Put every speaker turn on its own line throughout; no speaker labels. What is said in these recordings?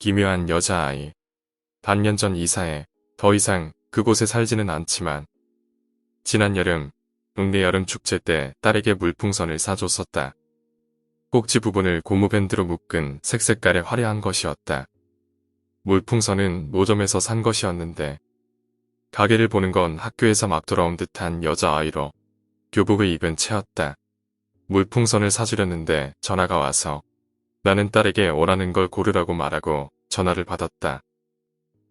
기묘한 여자아이. 반년 전 이사해 더 이상 그곳에 살지는 않지만 지난 여름 동네 여름 축제 때 딸에게 물풍선을 사줬었다. 꼭지 부분을 고무밴드로 묶은 색색깔의 화려한 것이었다. 물풍선은 노점에서 산 것이었는데 가게를 보는 건 학교에서 막 돌아온 듯한 여자아이로 교복을 입은 채였다. 물풍선을 사주려는데 전화가 와서 나는 딸에게 원하는 걸 고르라고 말하고 전화를 받았다.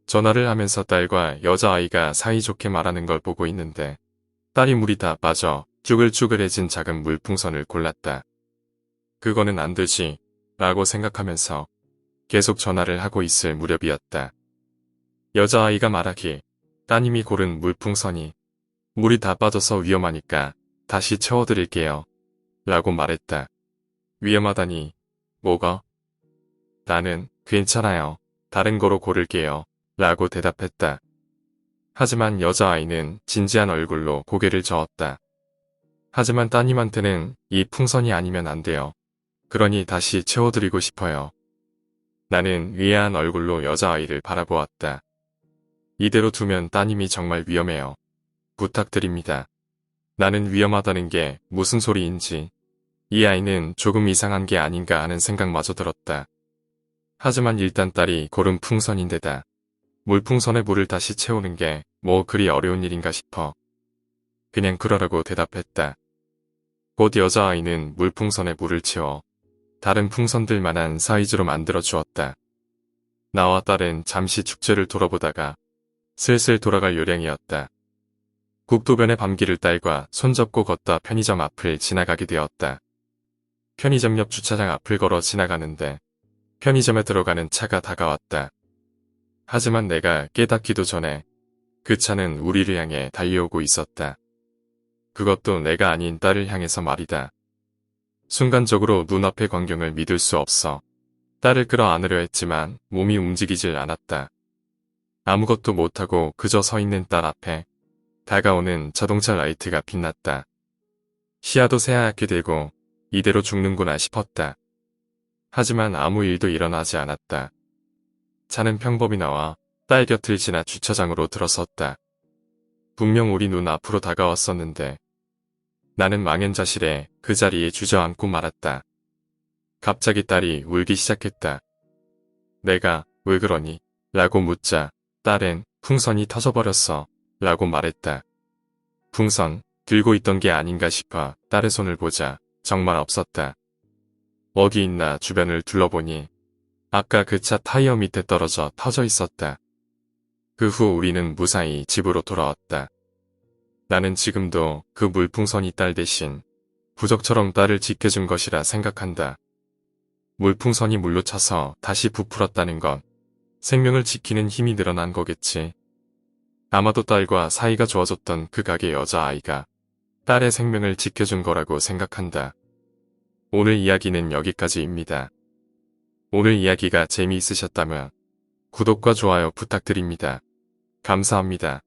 전화를 하면서 딸과 여자아이가 사이좋게 말하는 걸 보고 있는데 딸이 물이 다 빠져 쭈글쭈글해진 작은 물풍선을 골랐다. 그거는 안 되지 라고 생각하면서 계속 전화를 하고 있을 무렵이었다. 여자아이가 말하길 따님이 고른 물풍선이 물이 다 빠져서 위험하니까 다시 채워드릴게요. 라고 말했다. 위험하다니 뭐가? 나는 괜찮아요. 다른 거로 고를게요. 라고 대답했다. 하지만 여자아이는 진지한 얼굴로 고개를 저었다. 하지만 따님한테는 이 풍선이 아니면 안 돼요. 그러니 다시 채워드리고 싶어요. 나는 위해한 얼굴로 여자아이를 바라보았다. 이대로 두면 따님이 정말 위험해요. 부탁드립니다. 나는 위험하다는 게 무슨 소리인지 이 아이는 조금 이상한 게 아닌가 하는 생각마저 들었다. 하지만 일단 딸이 고른 풍선인데다 물풍선에 물을 다시 채우는 게 뭐 그리 어려운 일인가 싶어. 그냥 그러라고 대답했다. 곧 여자아이는 물풍선에 물을 채워 다른 풍선들만한 사이즈로 만들어 주었다. 나와 딸은 잠시 축제를 돌아보다가 슬슬 돌아갈 요량이었다. 국도변의 밤길을 딸과 손잡고 걷다 편의점 앞을 지나가게 되었다. 편의점 옆 주차장 앞을 걸어 지나가는데 편의점에 들어가는 차가 다가왔다. 하지만 내가 깨닫기도 전에 그 차는 우리를 향해 달려오고 있었다. 그것도 내가 아닌 딸을 향해서 말이다. 순간적으로 눈앞의 광경을 믿을 수 없어 딸을 끌어안으려 했지만 몸이 움직이질 않았다. 아무것도 못하고 그저 서 있는 딸 앞에 다가오는 자동차 라이트가 빛났다. 시야도 새하얗게 되고 이대로 죽는구나 싶었다. 하지만 아무 일도 일어나지 않았다. 차는 평범히 나와 딸 곁을 지나 주차장으로 들어섰다. 분명 우리 눈 앞으로 다가왔었는데 나는 망연자실해 그 자리에 주저앉고 말았다. 갑자기 딸이 울기 시작했다. 내가 왜 그러니? 라고 묻자 딸은 풍선이 터져버렸어. 라고 말했다. 풍선 들고 있던 게 아닌가 싶어 딸의 손을 보자 정말 없었다. 어디 있나 주변을 둘러보니 아까 그 차 타이어 밑에 떨어져 터져 있었다. 그 후 우리는 무사히 집으로 돌아왔다. 나는 지금도 그 물풍선이 딸 대신 부적처럼 딸을 지켜준 것이라 생각한다. 물풍선이 물로 차서 다시 부풀었다는 건 생명을 지키는 힘이 늘어난 거겠지. 아마도 딸과 사이가 좋아졌던 그 가게 여자아이가 딸의 생명을 지켜준 거라고 생각한다. 오늘 이야기는 여기까지입니다. 오늘 이야기가 재미있으셨다면 구독과 좋아요 부탁드립니다. 감사합니다.